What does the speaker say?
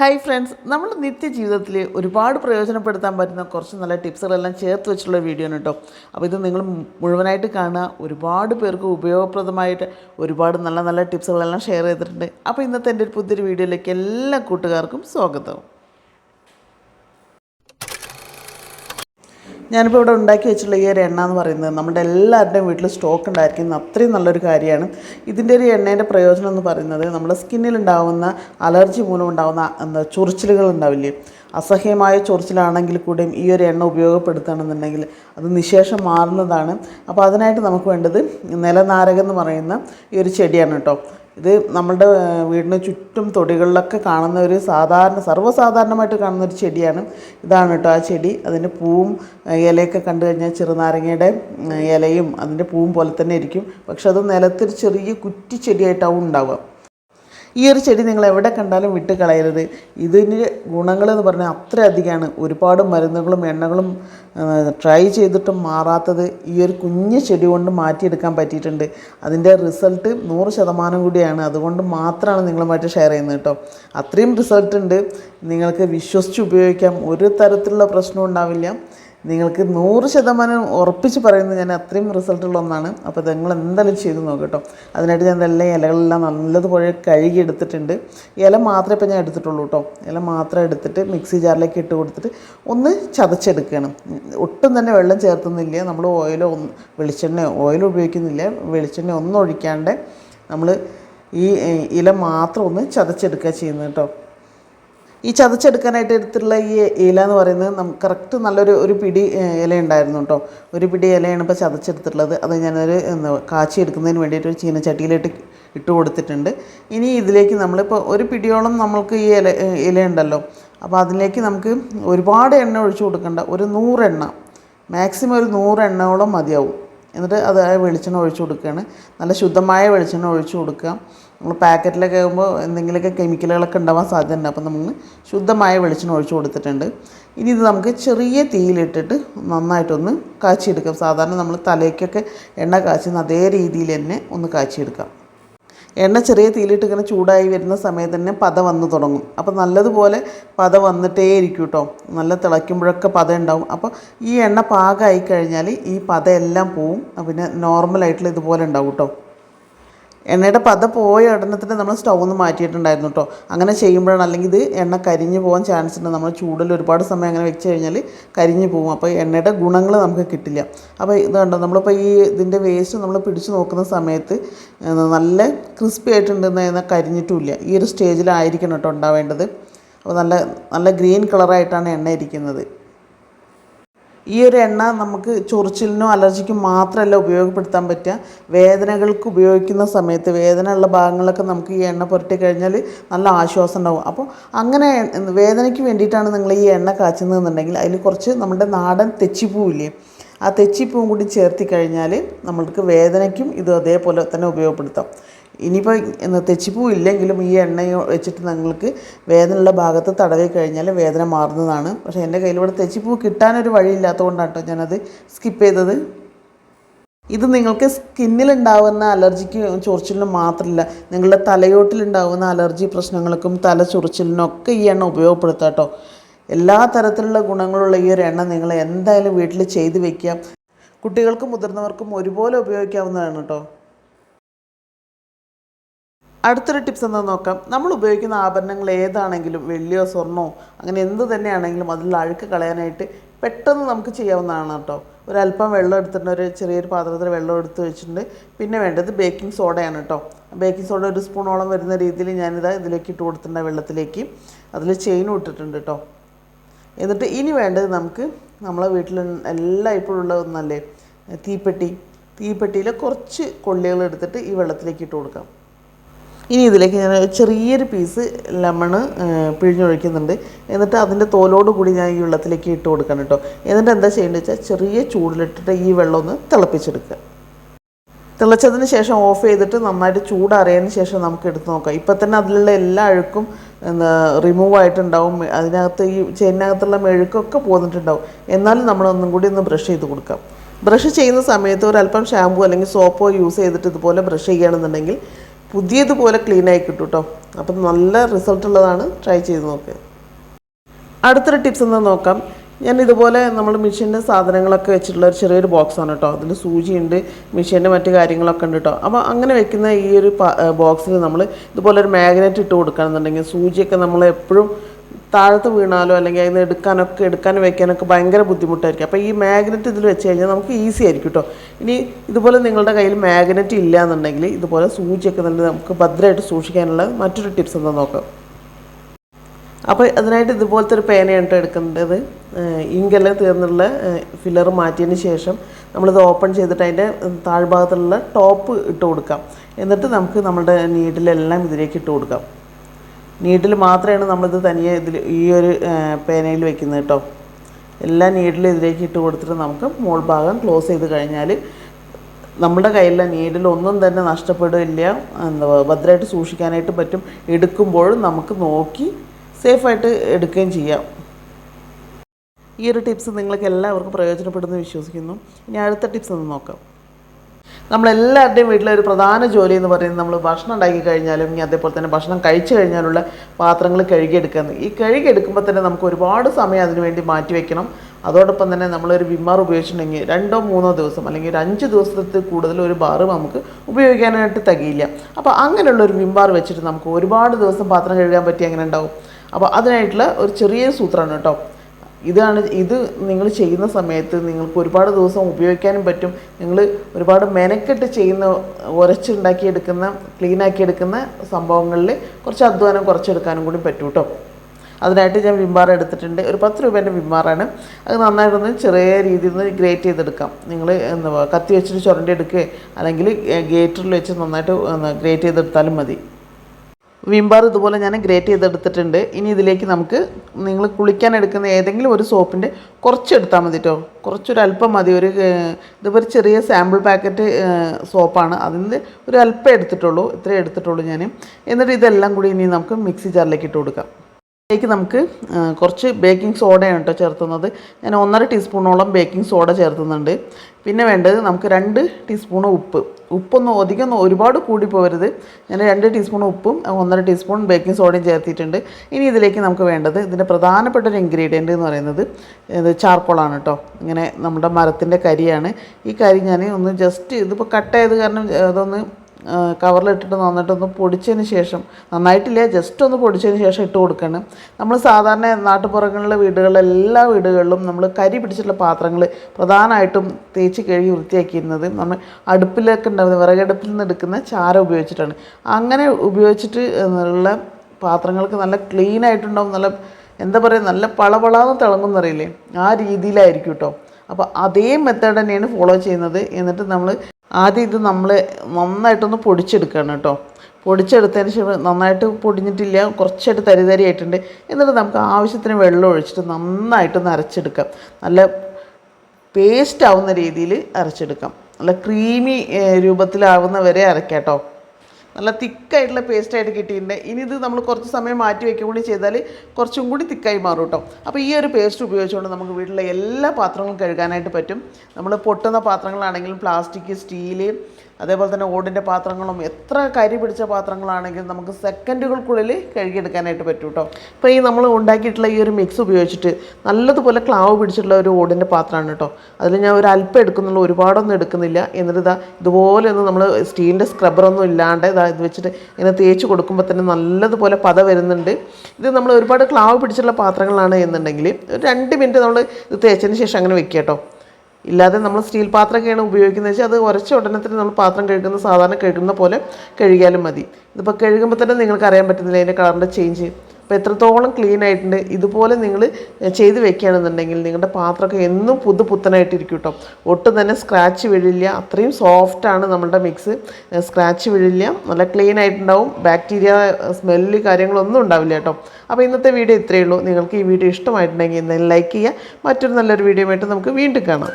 Hi friends നമ്മൾ നിത്യജീവിതത്തിൽ ഒരുപാട് പ്രയോജനപ്പെടുത്താൻ പറ്റുന്ന കുറച്ച് നല്ല ടിപ്സുകളെല്ലാം ചേർത്ത് വെച്ചിട്ടുള്ള വീഡിയോ ആണ് കേട്ടോ അപ്പോൾ ഇത് നിങ്ങൾ മുഴുവനായിട്ട് കാണുക. ഒരുപാട് പേർക്ക് ഉപയോഗപ്രദമായിട്ട് ഒരുപാട് നല്ല നല്ല ടിപ്സുകളെല്ലാം ഷെയർ ചെയ്തിട്ടുണ്ട്. അപ്പോൾ ഇന്നത്തെ എന്റെ ഒരു പുതിയൊരു വീഡിയോയിലേക്ക് എല്ലാ കൂട്ടുകാർക്കും സ്വാഗതം. ഞാനിപ്പോൾ ഇവിടെ ഉണ്ടാക്കി വെച്ചിട്ടുള്ള ഈ ഒരു എണ്ണ എന്ന് പറയുന്നത് നമ്മുടെ എല്ലാവരുടെയും വീട്ടിൽ സ്റ്റോക്ക് ഉണ്ടായിരിക്കുന്ന അത്രയും നല്ലൊരു കാര്യമാണ്. ഇതിന്റെ ഒരു എണ്ണേന്റെ പ്രയോജനം എന്ന് പറയുന്നത് നമ്മുടെ സ്കിന്നിൽ ഉണ്ടാകുന്ന അലർജി മൂലം ഉണ്ടാകുന്ന എന്താ ചൊറിച്ചിലുകൾ ഉണ്ടാവില്ലേ? അസഹ്യമായ ചൊറിച്ചിലാണെങ്കിൽ കൂടിയും ഈ ഒരു എണ്ണ ഉപയോഗപ്പെടുത്തുകയാണെന്നുണ്ടെങ്കിൽ അത് നിശേഷം മാറുന്നതാണ്. അപ്പോൾ അതിനായിട്ട് നമുക്ക് വേണ്ടത് നിലനാരകം എന്ന് പറയുന്ന ഈ ഒരു ചെടിയാണ് കേട്ടോ. ഇത് നമ്മളുടെ വീടിന് ചുറ്റും തൊടികളിലൊക്കെ കാണുന്ന ഒരു സാധാരണ സർവസാധാരണമായിട്ട് കാണുന്ന ഒരു ചെടിയാണ്. ഇതാണ് കേട്ടോ ആ ചെടി. അതിന്റെ പൂവും ഇലയൊക്കെ കണ്ടു കഴിഞ്ഞാൽ ചെറുനാരങ്ങയുടെ ഇലയും അതിന്റെ പൂവും പോലെ തന്നെ ഇരിക്കും. പക്ഷെ അത് നിലത്തൊരു ചെറിയ കുറ്റി ചെടിയായിട്ടാവും ഉണ്ടാവുക. ഈ ഒരു ചെടി നിങ്ങൾ എവിടെ കണ്ടാലും വിട്ട് കളയരുത്. ഇതിന് ഗുണങ്ങളെന്ന് പറഞ്ഞാൽ അത്രയധികമാണ്. ഒരുപാട് മരുന്നുകളും എണ്ണകളും ട്രൈ ചെയ്തിട്ടും മാറാത്തത് ഈ ഒരു കുഞ്ഞു ചെടി കൊണ്ട് മാറ്റിയെടുക്കാൻ പറ്റിയിട്ടുണ്ട്. അതിന്റെ റിസൾട്ട് നൂറ് ശതമാനം കൂടിയാണ്. അതുകൊണ്ട് മാത്രമാണ് നിങ്ങളുമായിട്ട് ഷെയർ ചെയ്യുന്നത് കേട്ടോ. അത്രയും റിസൾട്ട് ഉണ്ട്. നിങ്ങൾക്ക് വിശ്വസിച്ച് ഉപയോഗിക്കാം. ഒരു തരത്തിലുള്ള പ്രശ്നവും ഉണ്ടാവില്ല. നിങ്ങൾക്ക് നൂറ് ശതമാനം ഉറപ്പിച്ച് പറയുന്നത് ഞാൻ അത്രയും റിസൾട്ടുള്ള ഒന്നാണ്. അപ്പോൾ നിങ്ങൾ എന്തായാലും ചെയ്ത് നോക്കട്ടോ കേട്ടോ അതിനായിട്ട് ഞാൻ എല്ലാ ഇലകളെല്ലാം നല്ലതുപോലെ കഴുകി എടുത്തിട്ടുണ്ട്. ഇല മാത്രമേ ഇപ്പോൾ ഞാൻ എടുത്തിട്ടുള്ളൂ കേട്ടോ ഇല മാത്രം എടുത്തിട്ട് മിക്സി ജാറിലേക്ക് ഇട്ട് കൊടുത്തിട്ട് ഒന്ന് ചതച്ചെടുക്കണം. ഒട്ടും തന്നെ വെള്ളം ചേർത്തുന്നില്ല. നമ്മൾ ഓയിലോ വെളിച്ചെണ്ണയോ ഓയിൽ ഉപയോഗിക്കുന്നില്ല. വെളിച്ചെണ്ണ ഒന്നും ഒഴിക്കാണ്ട് നമ്മൾ ഈ ഇല മാത്രം ഒന്ന് ചതച്ചെടുക്കുക ചെയ്യുന്നത് കേട്ടോ ഈ ചതച്ചെടുക്കാനായിട്ട് എടുത്തിട്ടുള്ള ഈ ഇല എന്ന് പറയുന്നത് നമുക്ക് കറക്റ്റ് നല്ലൊരു ഒരു പിടി ഇല ഉണ്ടായിരുന്നു കേട്ടോ ഒരു പിടി ഇലയാണ് ഇപ്പോൾ ചതച്ചെടുത്തിട്ടുള്ളത്. അത് ഞാനൊരു കാച്ചി എടുക്കുന്നതിന് വേണ്ടിയിട്ട് ഒരു ചീനച്ചട്ടിയിലിട്ട് ഇട്ട് കൊടുത്തിട്ടുണ്ട്. ഇനി ഇതിലേക്ക് നമ്മളിപ്പോൾ ഒരു പിടിയോളം നമ്മൾക്ക് ഈ ഇല ഇലയുണ്ടല്ലോ. അപ്പോൾ അതിലേക്ക് നമുക്ക് ഒരുപാട് എണ്ണ ഒഴിച്ചു കൊടുക്കേണ്ട. ഒരു നൂറെണ്ണ. മാക്സിമം ഒരു നൂറെണ്ണയോളം മതിയാവും. എന്നിട്ട് അത് വെളിച്ചെണ്ണ ഒഴിച്ചു കൊടുക്കുകയാണ്. നല്ല ശുദ്ധമായ വെളിച്ചെണ്ണ ഒഴിച്ചു കൊടുക്കുക. നമ്മൾ പാക്കറ്റിലൊക്കെ ആകുമ്പോൾ എന്തെങ്കിലുമൊക്കെ കെമിക്കലുകളൊക്കെ ഉണ്ടാവാൻ സാധ്യതയുണ്ട്. അപ്പോൾ നമ്മൾ ശുദ്ധമായ വെളിച്ചെണ്ണ ഒഴിച്ചു കൊടുത്തിട്ടുണ്ട്. ഇനി ഇത് നമുക്ക് ചെറിയ തീയിലിട്ടിട്ട് നന്നായിട്ടൊന്ന് കാച്ചിയെടുക്കാം. സാധാരണ നമ്മൾ തലയ്ക്കൊക്കെ എണ്ണ കാച്ചുന്ന അതേ രീതിയിൽ തന്നെ ഒന്ന് കാച്ചിയെടുക്കാം. എണ്ണ ചെറിയ തീയിലിട്ട് ഇങ്ങനെ ചൂടായി വരുന്ന സമയത്ത് തന്നെ പത വന്ന് തുടങ്ങും. അപ്പോൾ നല്ലതുപോലെ പത വന്നിട്ടേ ഇരിക്കും കേട്ടോ നല്ല തിളയ്ക്കുമ്പോഴൊക്കെ പത ഉണ്ടാവും. അപ്പോൾ ഈ എണ്ണ പാകമായി കഴിഞ്ഞാൽ ഈ പത എല്ലാം പോവും. പിന്നെ നോർമലായിട്ടുള്ള ഇതുപോലെ ഉണ്ടാവും കേട്ടോ എണ്ണയുടെ പത പോയ ഉടനെ നമ്മൾ സ്റ്റൗ ഒന്ന് മാറ്റിയിട്ടുണ്ടായിരുന്നു കേട്ടോ. അങ്ങനെ ചെയ്യുമ്പോഴാണ് അല്ലെങ്കിൽ ഇത് എണ്ണ കരിഞ്ഞു പോകാൻ ചാൻസ് ഉണ്ട്. നമ്മൾ ചൂടിൽ ഒരുപാട് സമയം അങ്ങനെ വെച്ച് കഴിഞ്ഞാൽ കരിഞ്ഞു പോകും. അപ്പോൾ എണ്ണയുടെ ഗുണങ്ങൾ നമുക്ക് കിട്ടില്ല. അപ്പോൾ ഇത് കണ്ടോ നമ്മളിപ്പോൾ ഈ ഇതിന്റെ വേസ്റ്റ് നമ്മൾ പിടിച്ചു നോക്കുന്ന സമയത്ത് നല്ല ക്രിസ്പി ആയിട്ടുണ്ടെന്ന് കരിഞ്ഞിട്ടുമില്ല. ഈ ഒരു സ്റ്റേജിലായിരിക്കണം കേട്ടോ ഉണ്ടാവേണ്ടത്. അപ്പോൾ നല്ല നല്ല ഗ്രീൻ കളറായിട്ടാണ് എണ്ണ ഇരിക്കുന്നത്. ഈ ഒരു എണ്ണ നമുക്ക് ചൊറിച്ചിലിനോ അലർജിക്കും മാത്രമല്ല ഉപയോഗപ്പെടുത്താൻ പറ്റുക. വേദനകൾക്ക് ഉപയോഗിക്കുന്ന സമയത്ത് വേദന ഉള്ള ഭാഗങ്ങളൊക്കെ നമുക്ക് ഈ എണ്ണ പുരട്ടി കഴിഞ്ഞാൽ നല്ല ആശ്വാസം ഉണ്ടാവും. അപ്പോൾ അങ്ങനെ വേദനയ്ക്ക് വേണ്ടിയിട്ടാണ് നിങ്ങൾ ഈ എണ്ണ കാച്ചുന്നതെന്നുണ്ടെങ്കിൽ അതിൽ കുറച്ച് നമ്മുടെ നാടൻ തെച്ചിപ്പൂവില്ലേ ആ തെച്ചിപ്പൂവും കൂടി ചേർത്തി കഴിഞ്ഞാൽ നമ്മൾക്ക് വേദനയ്ക്കും ഇത് അതേപോലെ തന്നെ ഉപയോഗപ്പെടുത്താം. ഇനിയിപ്പോൾ തെച്ചിപ്പൂ ഇല്ലെങ്കിലും ഈ എണ്ണ വെച്ചിട്ട് നിങ്ങൾക്ക് വേദനയുള്ള ഭാഗത്ത് തടവി കഴിഞ്ഞാൽ വേദന മാറുന്നതാണ്. പക്ഷേ എന്റെ കയ്യിലൂടെ തെച്ചിപ്പൂ കിട്ടാനൊരു വഴിയില്ലാത്തതുകൊണ്ടാണ് കേട്ടോ ഞാനത് സ്കിപ്പ് ചെയ്തത്. ഇത് നിങ്ങൾക്ക് സ്കിന്നിലുണ്ടാവുന്ന അലർജിക്ക് ചൊറിച്ചിലിനും മാത്രമല്ല നിങ്ങളുടെ തലയോട്ടിലുണ്ടാവുന്ന അലർജി പ്രശ്നങ്ങൾക്കും തല ചൊറിച്ചിലിനും ഒക്കെ ഈ എണ്ണ ഉപയോഗപ്പെടുത്താം കേട്ടോ എല്ലാ തരത്തിലുള്ള ഗുണങ്ങളുള്ള ഈ ഒരു എണ്ണ നിങ്ങൾ എന്തായാലും വീട്ടിൽ ചെയ്ത് വെക്കുക. കുട്ടികൾക്കും മുതിർന്നവർക്കും ഒരുപോലെ ഉപയോഗിക്കാവുന്നതാണ് കേട്ടോ. അടുത്തൊരു ടിപ്സ് എന്താ നോക്കാം. നമ്മൾ ഉപയോഗിക്കുന്ന ആഭരണങ്ങൾ ഏതാണെങ്കിലും വെള്ളിയോ സ്വർണമോ അങ്ങനെ എന്ത് തന്നെയാണെങ്കിലും അതിൽ അഴുക്ക് കളയാനായിട്ട് പെട്ടെന്ന് നമുക്ക് ചെയ്യാവുന്നതാണ് കേട്ടോ. ഒരല്പം വെള്ളം എടുത്തിട്ട് ഒരു ചെറിയൊരു പാത്രത്തിൽ വെള്ളം എടുത്ത് വെച്ചിട്ടുണ്ട്. പിന്നെ വേണ്ടത് ബേക്കിംഗ് സോഡയാണ് കേട്ടോ. ബേക്കിംഗ് സോഡ ഒരു സ്പൂണോളം വരുന്ന രീതിയിൽ ഞാനിത് ഇതിലേക്ക് ഇട്ട് കൊടുത്തിട്ടുണ്ട് വെള്ളത്തിലേക്ക്. അതിൽ ചെയിനും ഇട്ടിട്ടുണ്ട് കേട്ടോ. എന്നിട്ട് ഇനി വേണ്ടത് നമുക്ക് നമ്മളെ വീട്ടിൽ എല്ലാം ഇപ്പോഴും ഉള്ളതൊന്നല്ലേ തീപ്പെട്ടി. തീപ്പെട്ടിയിൽ കുറച്ച് കൊള്ളികൾ എടുത്തിട്ട് ഈ വെള്ളത്തിലേക്ക് ഇട്ട് കൊടുക്കാം. ഇനി ഇതിലേക്ക് ഞാൻ ചെറിയൊരു പീസ് ലെമണ് പിഴിഞ്ഞൊഴിക്കുന്നുണ്ട്. എന്നിട്ട് അതിന്റെ തോലോട് കൂടി ഞാൻ ഈ വെള്ളത്തിലേക്ക് ഇട്ട് കൊടുക്കണം കേട്ടോ. എന്നിട്ട് എന്താ ചെയ്യേണ്ടത് വെച്ചാൽ ചെറിയ ചൂടിലിട്ടിട്ട് ഈ വെള്ളം ഒന്ന് തിളപ്പിച്ചെടുക്കുക. തിളച്ചതിന് ശേഷം ഓഫ് ചെയ്തിട്ട് നന്നായിട്ട് ചൂടറിയതിന് ശേഷം നമുക്ക് എടുത്ത് നോക്കാം. ഇപ്പം തന്നെ അതിലുള്ള എല്ലാ അഴുക്കും എന്താ റിമൂവ് ആയിട്ടുണ്ടാവും. അതിനകത്ത് ഈ ചെയിനകത്തുള്ള മെഴുക്കൊക്കെ പോന്നിട്ടുണ്ടാവും. എന്നാലും നമ്മളൊന്നും കൂടി ഒന്ന് ബ്രഷ് ചെയ്ത് കൊടുക്കാം. ബ്രഷ് ചെയ്യുന്ന സമയത്ത് ഒരല്പം ഷാമ്പു അല്ലെങ്കിൽ സോപ്പോ യൂസ് ചെയ്തിട്ട് ഇതുപോലെ ബ്രഷ് ചെയ്യുകയാണെന്നുണ്ടെങ്കിൽ പുതിയതുപോലെ ക്ലീൻ ആയി കിട്ടും കേട്ടോ അപ്പം നല്ല റിസൾട്ട് ഉള്ളതാണ് ട്രൈ ചെയ്ത് നോക്കുക അടുത്തൊരു ടിപ്സ് എന്താ നോക്കാം. ഞാൻ ഇതുപോലെ നമ്മൾ മെഷീന്റെ സാധനങ്ങളൊക്കെ വെച്ചിട്ടുള്ള ഒരു ചെറിയൊരു ബോക്സാണ് കേട്ടോ അതിൽ സൂചിയുണ്ട് മെഷീന്റെ മറ്റു കാര്യങ്ങളൊക്കെ ഉണ്ട് കേട്ടോ അപ്പോൾ അങ്ങനെ വെക്കുന്ന ഈ ഒരു ബോക്സിൽ നമ്മൾ ഇതുപോലെ ഒരു മാഗ്നറ്റ് ഇട്ട് കൊടുക്കുകയാണെന്നുണ്ടെങ്കിൽ സൂചിയൊക്കെ നമ്മൾ എപ്പോഴും താഴത്ത് വീണാലോ അല്ലെങ്കിൽ അതിന് എടുക്കാനൊക്കെ എടുക്കാൻ വയ്ക്കാനൊക്കെ ഭയങ്കര ബുദ്ധിമുട്ടായിരിക്കും. അപ്പോൾ ഈ മാഗ്നറ്റ് ഇതിൽ വെച്ച് കഴിഞ്ഞാൽ നമുക്ക് ഈസി ആയിരിക്കും കേട്ടോ ഇനി ഇതുപോലെ നിങ്ങളുടെ കയ്യിൽ മാഗ്നറ്റ് ഇല്ല എന്നുണ്ടെങ്കിൽ ഇതുപോലെ സൂചിയൊക്കെ നല്ല നമുക്ക് ഭദ്രമായിട്ട് സൂക്ഷിക്കാനുള്ള മറ്റൊരു ടിപ്സ് എന്താ നോക്കാം. അപ്പോൾ അതിനായിട്ട് ഇതുപോലത്തെ ഒരു പേനയാണ് കേട്ടോ എടുക്കേണ്ടത്. ഇങ്കെല്ലാം തീർന്നുള്ള ഫില്ലർ മാറ്റിയതിന് ശേഷം നമ്മളിത് ഓപ്പൺ ചെയ്തിട്ട് അതിന്റെ താഴ്ഭാഗത്തുള്ള ടോപ്പ് ഇട്ട് കൊടുക്കാം. എന്നിട്ട് നമുക്ക് നമ്മുടെ നീഡിലെല്ലാം ഇതിലേക്ക് ഇട്ട് കൊടുക്കാം. നീഡിൽ മാത്രമാണ് നമ്മളിത് തനിയെ ഇതിൽ ഈ ഒരു പേനയിൽ വെക്കുന്നത് കേട്ടോ. എല്ലാ നീഡിലും ഇതിലേക്ക് ഇട്ട് കൊടുത്തിട്ട് നമുക്ക് മോൾ ഭാഗം ക്ലോസ് ചെയ്ത് കഴിഞ്ഞാൽ നമ്മുടെ കയ്യിലെ നീഡിൽ ഒന്നും തന്നെ നഷ്ടപ്പെടില്ല എന്താ ഭദ്രമായിട്ട് സൂക്ഷിക്കാനായിട്ട് പറ്റും. എടുക്കുമ്പോഴും നമുക്ക് നോക്കി സേഫായിട്ട് എടുക്കുകയും ചെയ്യാം. ഈ ഒരു ടിപ്സ് നിങ്ങൾക്ക് എല്ലാവർക്കും പ്രയോജനപ്പെടുന്നു വിശ്വസിക്കുന്നു. ഇനി അടുത്ത ടിപ്സ് ഒന്ന് നോക്കാം. നമ്മളെല്ലാവരുടെയും വീട്ടിലെ ഒരു പ്രധാന ജോലി എന്ന് പറയുന്നത് നമ്മൾ ഭക്ഷണം ഉണ്ടാക്കി കഴിഞ്ഞാലും ഇനി അതേപോലെ തന്നെ ഭക്ഷണം കഴിച്ചു കഴിഞ്ഞാലുള്ള പാത്രങ്ങൾ കഴുകിയെടുക്കുന്നത് ഈ കഴുകിയെടുക്കുമ്പോൾ തന്നെ നമുക്ക് ഒരുപാട് സമയം അതിനുവേണ്ടി മാറ്റി വെക്കണം. അതോടൊപ്പം തന്നെ നമ്മളൊരു വിമാർ ഉപയോഗിച്ചിട്ടുണ്ടെങ്കിൽ രണ്ടോ മൂന്നോ ദിവസം അല്ലെങ്കിൽ ഒരു അഞ്ച് ദിവസത്തിൽ കൂടുതൽ ഒരു ബാറ് നമുക്ക് ഉപയോഗിക്കാനായിട്ട് തികയില്ല. അപ്പോൾ അങ്ങനെയുള്ള ഒരു വിം വെച്ചിട്ട് നമുക്ക് ഒരുപാട് ദിവസം പാത്രം കഴുകാൻ പറ്റി അങ്ങനെ ഉണ്ടാവും? അപ്പോൾ അതിനായിട്ടുള്ള ഒരു ചെറിയ സൂത്രമാണ് കേട്ടോ. ഇതാണ് ഇത് നിങ്ങൾ ചെയ്യുന്ന സമയത്ത് നിങ്ങൾക്ക് ഒരുപാട് ദിവസം ഉപയോഗിക്കാനും പറ്റും. നിങ്ങൾ ഒരുപാട് മെനക്കെട്ട് ചെയ്യുന്ന ഉരച്ചുണ്ടാക്കിയെടുക്കുന്ന ക്ലീനാക്കിയെടുക്കുന്ന സംഭവങ്ങളിൽ കുറച്ച് അധ്വാനം കുറച്ചെടുക്കാനും കൂടി പറ്റും കേട്ടോ അതിനായിട്ട് ഞാൻ വിംബാർ എടുത്തിട്ടുണ്ട്. ഒരു പത്ത് രൂപേന്റെ വിംബാറാണ്. അത് നന്നായിട്ടൊന്ന് ചെറിയ രീതിയിൽ നിന്ന് ഗ്രേറ്റ് ചെയ്തെടുക്കാം. നിങ്ങൾ എന്താ കത്തി വെച്ചിട്ട് ചുരണ്ടി എടുക്കുക അല്ലെങ്കിൽ ഗേറ്ററിൽ വെച്ച് നന്നായിട്ട് ഗ്രേറ്റ് ചെയ്തെടുത്താലും മതി. വിംബാർ ഇതുപോലെ ഞാൻ ഗ്രേറ്റ് ചെയ്തെടുത്തിട്ടുണ്ട്. ഇനി ഇതിലേക്ക് നമുക്ക് നിങ്ങൾ കുളിക്കാൻ എടുക്കുന്ന ഏതെങ്കിലും ഒരു സോപ്പിന്റെ കുറച്ച് എടുത്താൽ മതി കേട്ടോ കുറച്ചൊരു അല്പം മതി. ഒരു ഇതുപോലെ ചെറിയ സാമ്പിൾ പാക്കറ്റ് സോപ്പാണ്. അതിന്റെ ഒരു അല്പം എടുത്തിട്ടുള്ളൂ. ഇത്രയും എടുത്തിട്ടുള്ളൂ ഞാൻ. എന്നിട്ട് ഇതെല്ലാം കൂടി ഇനി നമുക്ക് മിക്സി ജാറിലേക്ക് ഇട്ട് കൊടുക്കാം. ഇതിലേക്ക് നമുക്ക് കുറച്ച് ബേക്കിംഗ് സോഡയാണ് കേട്ടോ ചേർത്തുന്നത്. ഞാൻ ഒന്നര ടീസ്പൂണോളം ബേക്കിംഗ് സോഡ ചേർത്തുന്നുണ്ട്. പിന്നെ വേണ്ടത് നമുക്ക് രണ്ട് ടീസ്പൂൺ ഉപ്പ്. ഉപ്പൊന്നും അധികം ഒരുപാട് കൂടി പോകരുത് ഞാൻ രണ്ട് ടീസ്പൂൺ ഉപ്പും ഒന്നര ടീസ്പൂൺ ബേക്കിംഗ് സോഡയും ചേർത്തിട്ടുണ്ട്. ഇനി ഇതിലേക്ക് നമുക്ക് വേണ്ടത് ഇതിന്റെ പ്രധാനപ്പെട്ട ഒരു ഇൻഗ്രീഡിയന്റ് എന്ന് പറയുന്നത് ഇത് ചാർക്കോളാണ് കേട്ടോ. ഇങ്ങനെ നമ്മുടെ മരത്തിന്റെ കരിയാണ്. ഈ കരി ഞാൻ ഒന്ന് ജസ്റ്റ് ഇതിപ്പോൾ കട്ട് ചെയ്ത് കാരണം അതൊന്ന് കവറിലിട്ടിട്ട് നന്നായിട്ടൊന്ന് പൊടിച്ചതിന് ശേഷം നന്നായിട്ടില്ല ജസ്റ്റ് ഒന്ന് പൊടിച്ചതിന് ശേഷം ഇട്ട് കൊടുക്കണം. നമ്മൾ സാധാരണ നാട്ടുപുറങ്ങളിലെ വീടുകളിലെ എല്ലാ വീടുകളിലും നമ്മൾ കരി പിടിച്ചിട്ടുള്ള പാത്രങ്ങൾ പ്രധാനമായിട്ടും തേച്ച് കഴുകി വൃത്തിയാക്കിയിരുന്നത് നമ്മൾ അടുപ്പിലൊക്കെ ഉണ്ടാകുന്ന വിറകടുപ്പിൽ നിന്ന് എടുക്കുന്ന ചാര ഉപയോഗിച്ചിട്ടാണ്. അങ്ങനെ ഉപയോഗിച്ചിട്ട് ഉള്ള പാത്രങ്ങൾക്ക് നല്ല ക്ലീൻ ആയിട്ടുണ്ടാവും നല്ല എന്താ പറയുക നല്ല പളപളാന്ന് തിളങ്ങുന്നറിയില്ലേ ആ രീതിയിലായിരിക്കും കേട്ടോ അപ്പോൾ അതേ മെത്തേഡ് തന്നെയാണ് ഫോളോ ചെയ്യുന്നത്. എന്നിട്ട് നമ്മൾ ആദ്യം ഇത് നമ്മൾ നന്നായിട്ടൊന്ന് പൊടിച്ചെടുക്കണം കേട്ടോ. പൊടിച്ചെടുത്തതിന് ശേഷം നന്നായിട്ട് പൊടിഞ്ഞിട്ടില്ല കുറച്ചായിട്ട് തരി തരി ആയിട്ടുണ്ട്. എന്നിട്ട് നമുക്ക് ആവശ്യത്തിന് വെള്ളം ഒഴിച്ചിട്ട് നന്നായിട്ടൊന്ന് അരച്ചെടുക്കാം. നല്ല പേസ്റ്റ് ആവുന്ന രീതിയിൽ അരച്ചെടുക്കാം. നല്ല ക്രീമി രൂപത്തിലാവുന്ന വരെ അരക്കാം കേട്ടോ. നല്ല തിക്കായിട്ടുള്ള പേസ്റ്റായിട്ട് കിട്ടിയിട്ടുണ്ട്. ഇനി ഇത് നമ്മൾ കുറച്ച് സമയം മാറ്റി വയ്ക്കുക കൂടി ചെയ്താൽ കുറച്ചും കൂടി തിക്കായി മാറും കേട്ടോ അപ്പോൾ ഈ ഒരു പേസ്റ്റ് ഉപയോഗിച്ചുകൊണ്ട് നമുക്ക് വീട്ടിലെ എല്ലാ പാത്രങ്ങളും കഴുകാനായിട്ട് പറ്റും. നമ്മൾ പൊട്ടുന്ന പാത്രങ്ങളാണെങ്കിലും പ്ലാസ്റ്റിക് സ്റ്റീൽ അതേപോലെ തന്നെ ഓടിന്റെ പാത്രങ്ങളും എത്ര കരി പിടിച്ച പാത്രങ്ങളാണെങ്കിലും നമുക്ക് സെക്കൻഡുകൾക്കുള്ളിൽ കഴുകിയെടുക്കാനായിട്ട് പറ്റും കേട്ടോ ഇപ്പോൾ ഈ നമ്മൾ ഉണ്ടാക്കിയിട്ടുള്ള ഈ ഒരു മിക്സ് ഉപയോഗിച്ചിട്ട് നല്ലതുപോലെ ക്ലാവ് പിടിച്ചിട്ടുള്ള ഒരു ഓടിന്റെ പാത്രമാണ് കേട്ടോ അതിൽ ഞാൻ ഒരു അല്പം എടുക്കുന്നുള്ളൂ ഒരുപാടൊന്നും എടുക്കുന്നില്ല. എന്നിട്ട് ഇതാ ഇതുപോലെ ഒന്ന് നമ്മൾ സ്റ്റീലിന്റെ സ്ക്രബറൊന്നും ഇല്ലാണ്ട് ഇതാ ഇത് വെച്ചിട്ട് ഇങ്ങനെ തേച്ച് കൊടുക്കുമ്പോൾ തന്നെ നല്ലതുപോലെ പത വരുന്നുണ്ട്. ഇത് നമ്മൾ ഒരുപാട് ക്ലാവ് പിടിച്ചിട്ടുള്ള പാത്രങ്ങളാണ് എന്നുണ്ടെങ്കിൽ ഒരു രണ്ട് മിനിറ്റ് നമ്മൾ ഇത് തേച്ചതിന് ശേഷം അങ്ങനെ വെക്കുക കേട്ടോ ഇല്ലാതെ നമ്മൾ സ്റ്റീൽ പാത്രമൊക്കെയാണ് ഉപയോഗിക്കുന്നത് വെച്ചാൽ അത് ഉരച്ച ഉടനെ തന്നെ നമ്മൾ പാത്രം കഴുകുന്ന സാധാരണ കഴുകുന്ന പോലെ കഴുകിയാലും മതി. ഇതിപ്പോൾ കഴുകുമ്പോൾ തന്നെ നിങ്ങൾക്ക് അറിയാൻ പറ്റുന്നില്ല അതിന്റെ കളറിന്റെ ചേഞ്ച് അപ്പോൾ എത്രത്തോളം ക്ലീൻ ആയിട്ടുണ്ട് ഇതുപോലെ നിങ്ങൾ ചെയ്ത് വെക്കുകയാണെന്നുണ്ടെങ്കിൽ നിങ്ങളുടെ പാത്രമൊക്കെ എന്നും പുതു പുത്തനായിട്ടിരിക്കും കേട്ടോ ഒട്ടും തന്നെ സ്ക്രാച്ച് വീഴില്ല അത്രയും സോഫ്റ്റാണ് നമ്മളുടെ മിക്സ് സ്ക്രാച്ച് വീഴില്ല നല്ല ക്ലീൻ ആയിട്ടുണ്ടാവും. ബാക്ടീരിയ സ്മെല്ല് കാര്യങ്ങളൊന്നും ഉണ്ടാവില്ല കേട്ടോ. അപ്പോൾ ഇന്നത്തെ വീഡിയോ ഇത്രയേ ഉള്ളൂ. നിങ്ങൾക്ക് ഈ വീഡിയോ ഇഷ്ടമായിട്ടുണ്ടെങ്കിൽ എന്തായാലും ലൈക്ക് ചെയ്യുക. മറ്റൊരു നല്ലൊരു വീഡിയോ ആയിട്ട് നമുക്ക് വീണ്ടും കാണാം.